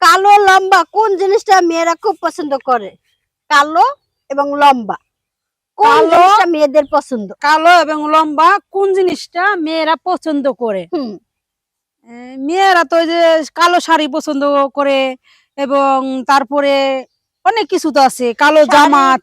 কালো লম্বা কোন জিনিসটা মেয়েরা খুব পছন্দ করে? কালো এবং লম্বা। কোন কালো- জিনিসটা মেয়েদের পছন্দ? কালো এবং লম্বা কোন জিনিসটা মেয়েরা পছন্দ করে? মেয়েরা তো যে কালো শাড়ি পছন্দ করে এবং তারপরে অনেক কিছু তো আছে। কালো জামা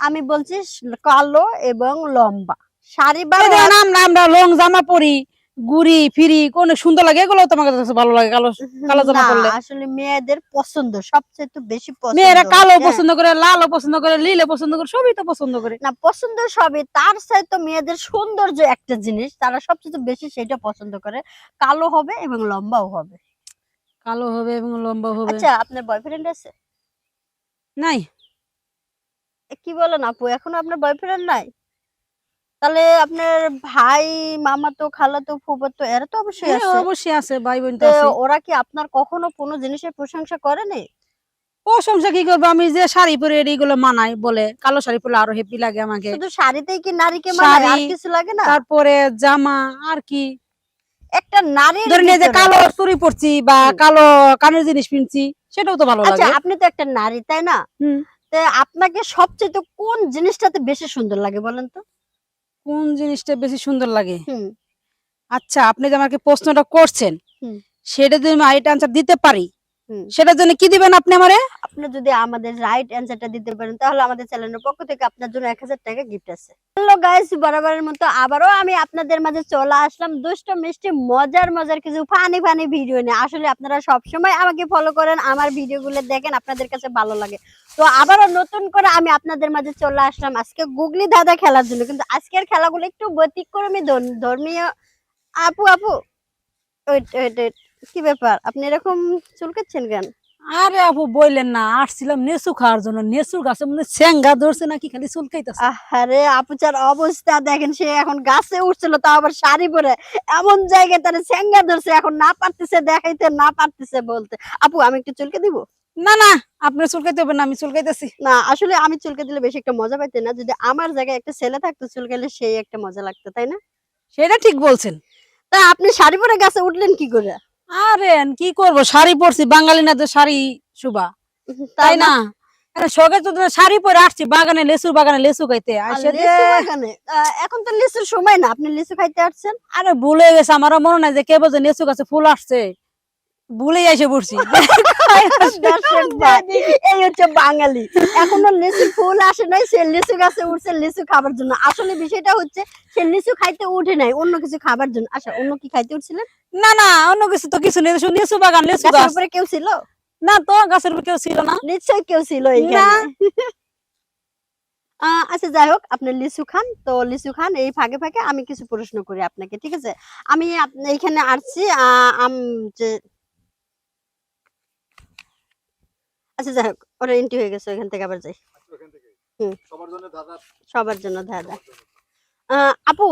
আমি বলছি কালো এবং লম্বা। শাড়ি বা আমরা আমরা লং জামা পরি। গুড়ি ফিরি কোন সুন্দর লাগে এগুলো তোমার কাছে ভালো লাগে কালো কালো জামা পরলে। আসলে মেয়েদের পছন্দ সবচেয়ে তো বেশি পছন্দ। মেয়েরা কালো হ্যাঁ। পছন্দ করে লালও পছন্দ করে নীলও পছন্দ করে সবই তো পছন্দ করে। না পছন্দ সবই তার সাথে মেয়েদের সৌন্দর্য একটা জিনিস তারা সবচেয়ে বেশি সেটা পছন্দ করে। কালো হবে এবং লম্বাও হবে। কালো হবে এবং লম্বা হবে। আচ্ছা আপনার বয়ফ্রেন্ড আছে? নাই। কি বলেন আপু এখনও আপনার বয়ফ্রেন্ড নাই? তাহলে আপনার ভাই মামা তো খালা তো ফুফা তো এরা তো অবশ্যই হ্যাঁ, আছে। অবশ্যই আছে ভাই বোন তো ওরা কি আপনার কখনো কোনো জিনিসের প্রশংসা করেনি? প্রশংসা কি করব? আমি যে শাড়ি পরে এইগুলো মানাই বলে কালো শাড়ি পরলে আরও হেপি লাগে আমাকে। শুধু শাড়িতেই কি নারীকে মানায়? আর কিছু লাগে না? তারপরে জামা আর কি? একটা নারী ধরেন এই যে কালো চুড়ি পরছি বা। কালো কানের জিনিস কিনছি সেটাও তো ভালো লাগে। আচ্ছা আপনি তো একটা নারী তাই না? হুম। তো আপনাকে সবচেয়ে তো কোন জিনিসটাতে বেশি সুন্দর লাগে বলেন তো? কোন জিনিসটা বেশি সুন্দর লাগে হুম আচ্ছা আপনি যে আমাকে প্রশ্নটা করছেন সেটা যদি আমি আইটা আনসার দিতে পারি। সেটার জন্য কি দিবেন আপনি আমারে? আপনি যদি আমাদের রাইট অ্যান্সারটা দিতে পারেন তাহলে আমাদের চ্যানেলের পক্ষ থেকে আপনার জন্য এক হাজার টাকা গিফট আছে। হ্যালো গাইস বরাবরের মতো আবারও আমি আপনাদের মাঝে চলে আসলাম দুষ্ট মিষ্টি মজার মজার কিছু ফানি ফানি ভিডিও নিয়ে। আসলে আপনারা সব সময় আমাকে ফলো করেন আমার ভিডিওগুলো দেখেন আপনাদের কাছে ভালো লাগে। তো আবারও নতুন করে আমি আপনাদের মাঝে চলে আসলাম আজকে গুগলি দাদা খেলার জন্য। কিন্তু আজকের খেলাগুলো একটু ব্যতিক্রমী ধর্মীয়। আপু আপু। Wait wait wait. কি ব্যাপার? আপনি এরকম চুলকাচ্ছেন কেন? আরে আপু বললেন না আসছিলাম নেসু খাওয়ার জন্য। নেসুর গাছে মনে স্যাঙ্গা ধরছে নাকি খালি চুলকাইতেছে। আরে আপুচার অবস্থা দেখেন সে এখন গাছে উঠছিল তাও আবার শাড়ি পরে। এমন জায়গায় তারা স্যাঙ্গা ধরছে এখন না পারতেছে দেখাইতে না পারতেছে বলতে। আপু আমি একটু চুলকে দিব? না না আপনি চুলকাইতে হবে না আমি চুলকাইতেছি। না আসলে আমি চুলকে দিলে বেশি একটা মজা পাইতে না। যদি আমার জায়গায় একটা ছেলে থাকতো চুলকাইলে সেই একটা মজা লাগতো তাই না? সেটা ঠিক বলছেন। তা আপনি শাড়ি পরে গাছে উঠলেন কি করে? আরে কি করব? শাড়ি পরছি বাঙালি না তো শাড়ি শুবা তাই না। শখের তো শাড়ি পরে আসছি বাগানে লেসুর বাগানে লেসু খাইতে। যে লিচু এখন তো লিচুর সময় না আপনি লিচু খাইতে আসছেন? আরে ভুলে গেছে আমারও মনে নাই যে কে বলছে লেসু গাছে ফুল আসছে। ভুলে এসে পড়ছি। এই হচ্ছে বাঙালি। এখনও লিচু ফুল আসে নাই সে লিচু গাছে উঠছে লিচু খাবার জন্য। আসলে বিষয়টা হচ্ছে সে লিচু খাইতে উঠে নাই অন্য কিছু খাবার জন্য। আচ্ছা অন্য কি খাইতে উঠছিলেন? না না অন্য কিছু তো কিছু নেই। বাগান গাছ। উপরে কেউ ছিল? না তো গাছের উপর কেউ ছিল না। নিশ্চয়ই কেউ ছিল আহ, আচ্ছা যাই হোক আপনি লিচু খান। তো লিচু খান এই ফাঁকে ফাঁকে আমি কিছু প্রশ্ন করি আপনাকে ঠিক আছে? আমি এইখানে আসছি যে আচ্ছা যাই হোক ওরা এন্ট্রি হয়ে গেছে ওইখান থেকে আবার যাই। হুম। সবার জন্য দাদা সবার জন্য দাদা আহ, আপু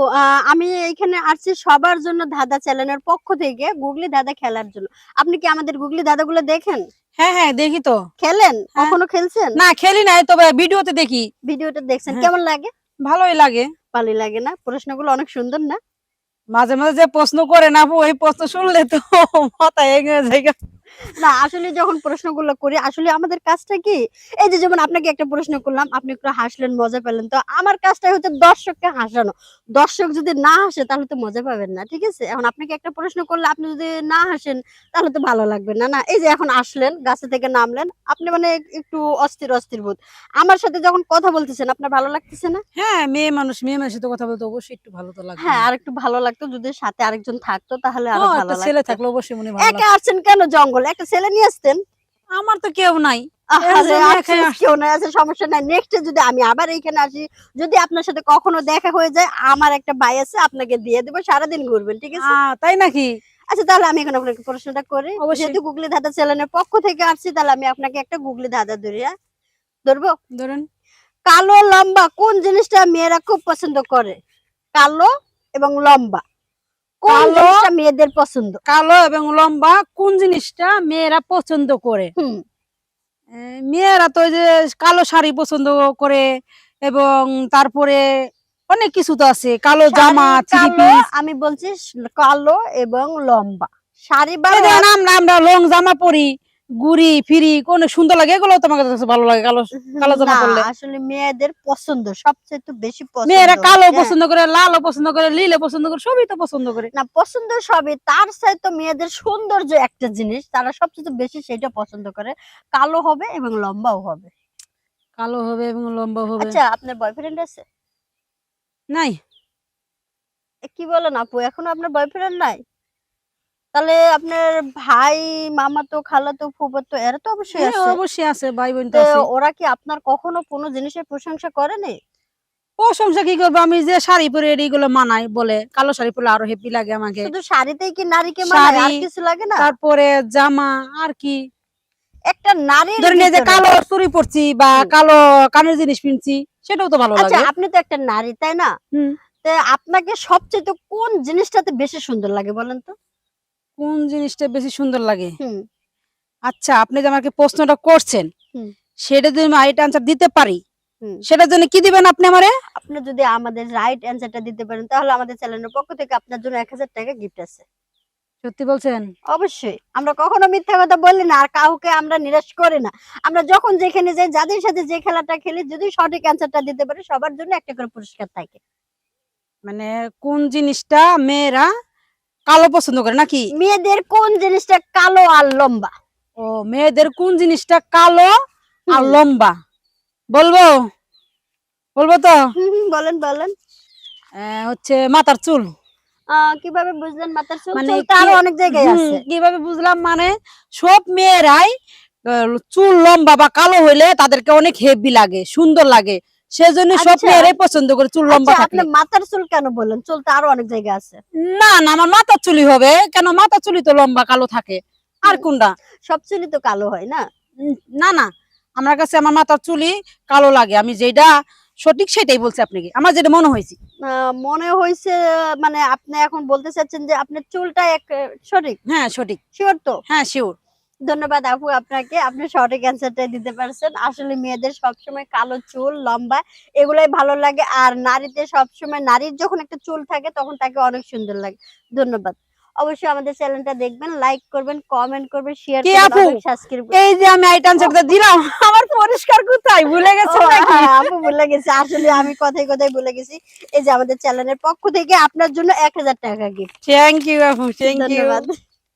আমি এইখানে আসছি সবার জন্য দাদা চ্যানেলের পক্ষ থেকে গুগলি দাদা খেলার জন্য। আপনি কি আমাদের গুগলি দাদাগুলো দেখেন? হ্যাঁ হ্যাঁ দেখি তো। খেলেন? হ্যাঁ। কখনো খেলছেন? না খেলি নাই তবে ভিডিওতে দেখি। ভিডিওটা দেখছেন হ্যাঁ। কেমন লাগে? ভালোই লাগে। ভালোই লাগে না? প্রশ্নগুলো অনেক সুন্দর না? মাঝে মাঝে যে প্রশ্ন করে না আপু ওই প্রশ্ন শুনলে তো মাথায় এগিয়ে যায়। না আসলে যখন প্রশ্নগুলো করি আসলে আমাদের কাজটা কি? এই যে যেমন আপনাকে একটা প্রশ্ন করলাম আপনি একটু হাসলেন মজা পেলেন। তো আমার কাজটাই হচ্ছে দর্শককে হাসানো। দর্শক যদি না হাসে তাহলে তো মজা পাবেন না ঠিক আছে? এখন আপনাকে একটা প্রশ্ন করলে আপনি যদি না হাসেন তাহলে তো ভালো লাগবে না না? এই যে এখন আসলেন গাছে থেকে নামলেন আপনি মানে একটু অস্থির অস্থির বোধ। আমার সাথে যখন কথা বলতেছেন আপনার ভালো লাগতেছে না? হ্যাঁ মেয়ে মানুষ মেয়ে মানুষের সাথে কথা বলতে অবশ্যই একটু ভালো তো লাগবে। হ্যাঁ আর একটু ভালো লাগতো যদি সাথে আরেকজন থাকতো তাহলে আরও ভালো একটা ছেলে থাকলে অবশ্যই মনে ভালো একা। আসছেন কেন? জঙ্গল একটা ছেলে নিয়ে আসতেন? আমার তো কেউ নাই। কেউ নাই। আছে সমস্যা নাই। নেক্সট যদি আমি আবার এইখানে আসি যদি আপনার সাথে কখনো দেখা হয়ে যায় আমার একটা ভাই আছে আপনাকে দিয়ে দেবো সারাদিন ঘুরবেন ঠিক আছে? তাই নাকি? আচ্ছা তাহলে আমি এখন আপনাকে প্রশ্নটা করি। অবশ্যই। যেহেতু গুগলি দাদা চ্যানেলের পক্ষ থেকে আসছি তাহলে আমি আপনাকে একটা গুগলি দাদা ধরি হ্যাঁ? ধরবো? ধরেন। কালো লম্বা কোন জিনিসটা মেয়েরা খুব পছন্দ করে? কালো এবং লম্বা। কোন কালো- জিনিসটা মেয়েদের পছন্দ? কালো এবং লম্বা কোন জিনিসটা মেয়েরা পছন্দ করে? মেয়েরা তো ওই যে কালো শাড়ি পছন্দ করে এবং তারপরে অনেক কিছু তো আছে কালো জামা আমি বলছি কালো এবং লম্বা। শাড়ি বা আমরা আমরা লং জামা পরি। গুড়ি ফিরি অনেক সুন্দর লাগে এগুলো তোমার কাছে ভালো লাগে কালো কালো জামা পরলে। আসলে মেয়েদের পছন্দ সবচেয়ে তো বেশি পছন্দ মেয়েরা কালো পছন্দ করে লালও পছন্দ করে লীলে পছন্দ করে সবই তো পছন্দ করে। না পছন্দ সবই তার সাথে তো মেয়েদের সৌন্দর্য একটা জিনিস তারা সবচেয়ে বেশি সেটা পছন্দ করে। কালো হবে এবং লম্বাও হবে। কালো হবে এবং লম্বা হবে। আচ্ছা আপনার বয়ফ্রেন্ড আছে? নাই। কি বলেন আপু এখনও আপনার বয়ফ্রেন্ড নাই? তাহলে আপনার ভাই মামা তো খালা তো ফুফা তো এরা তো অবশ্যই হ্যাঁ, আছে। অবশ্যই আছে ভাই বোন তো আছে। ওরা কি আপনার কখনো কোনো জিনিসের প্রশংসা করেনি? প্রশংসা কি করব? আমি যে শাড়ি পরে এইগুলো মানাই বলে কালো শাড়ি পরলে আরও হেপি লাগে আমাকে। শুধু শাড়িতেই কি নারীকে মানায়? আর কিছু লাগে না? তারপরে জামা আর কি? একটা নারীর ধরেন এই যে কালো চুড়ি পরছি বা। কালো কানের জিনিস কিনছি সেটাও তো ভালো লাগে আচ্ছা লাগে। আপনি তো একটা নারী তাই না? আপনাকে সবচেয়ে তো কোন জিনিসটাতে বেশি সুন্দর লাগে বলেন তো? কোন জিনিসটা বেশি সুন্দর লাগে? আচ্ছা আপনি যে আমাকে প্রশ্নটা করছেন সেটা যদি আমি আইট আনসার দিতে পারি। সেটার জন্য কি দিবেন আপনি আমারে? আপনি যদি আমাদের রাইট অ্যান্সারটা দিতে পারেন তাহলে আমাদের চ্যানেলের পক্ষ থেকে আপনার জন্য এক হাজার টাকা গিফট আছে। সত্যি বলছেন? অবশ্যই। আমরা কখনো মিথ্যা কথা বলি না আর কাউকে আমরা নিরাশ করি না। আমরা যখন যেখানে যাই যাদের সাথে যে খেলাটা খেলি যদি সঠিক অ্যান্সারটা দিতে পারি সবার জন্য একটা করে পুরস্কার থাকে। মানে কোন জিনিসটা মেয়েরা কালো পছন্দ করে নাকি? মেয়েদের কোন জিনিসটা কালো আর লম্বা? ও মেয়েদের কোন জিনিসটা কালো আর লম্বা? বলব? বলব তো? বলেন বলেন। হচ্ছে মাথার চুল। কীভাবে বুঝলেন মাথার চুল? মানে অনেক জায়গায় আছে। কীভাবে বুঝলাম? মানে সব মেয়েরাই চুল লম্বা বা কালো হইলে তাদেরকে অনেক হেভি লাগে সুন্দর লাগে। সেজন্য সব আচ্ছা। মেয়েরাই পছন্দ করে চুল লম্বা আচ্ছা আপনি মাথার চুল কেন বললেন? চুল তো আরও অনেক জায়গায় আছে। না না আমার মাথার চুলি হবে কেন মাথার চুলি তো লম্বা কালো থাকে। আর কোনটা? সব চুলই তো কালো হয় না? না না আমার কাছে আমার মাথার চুলি কালো লাগে। আমি যেটা সঠিক সেটাই বলছি আপনাকে। আমার যেটা মনে হয়েছে। মনে হয়েছে মানে আপনি এখন বলতে চাচ্ছেন যে আপনার চুলটা এক সঠিক? হ্যাঁ সঠিক। শিওর তো? হ্যাঁ শিওর ধন্যবাদ আপু আপনাকে। আপনি সঠিক অ্যান্সারটা দিতে পারছেন। আসলে মেয়েদের সবসময় কালো চুল লম্বা এগুলাই ভালো লাগে। আর নারীতে সবসময় নারীর যখন একটা চুল থাকে তখন তাকে অনেক সুন্দর লাগে। ধন্যবাদ। অবশ্যই আমাদের চ্যানেলটা দেখবেন লাইক করবেন কমেন্ট করবেন শেয়ার করবেন? সাবস্ক্রাইব এই যে আমি আইটাম সেটটা দিলাম আমার পরিষ্কার কোথায়? ভুলে গেছে নাকি? আপু ভুলে গেছি। আসলে আমি কথায় কথায় ভুলে গেছি। এই যে আমাদের চ্যানেলের পক্ষ থেকে আপনার জন্য এক হাজার টাকা গিফট থ্যাংক ইউ আপু থ্যাংক ইউ ধন্যবাদ।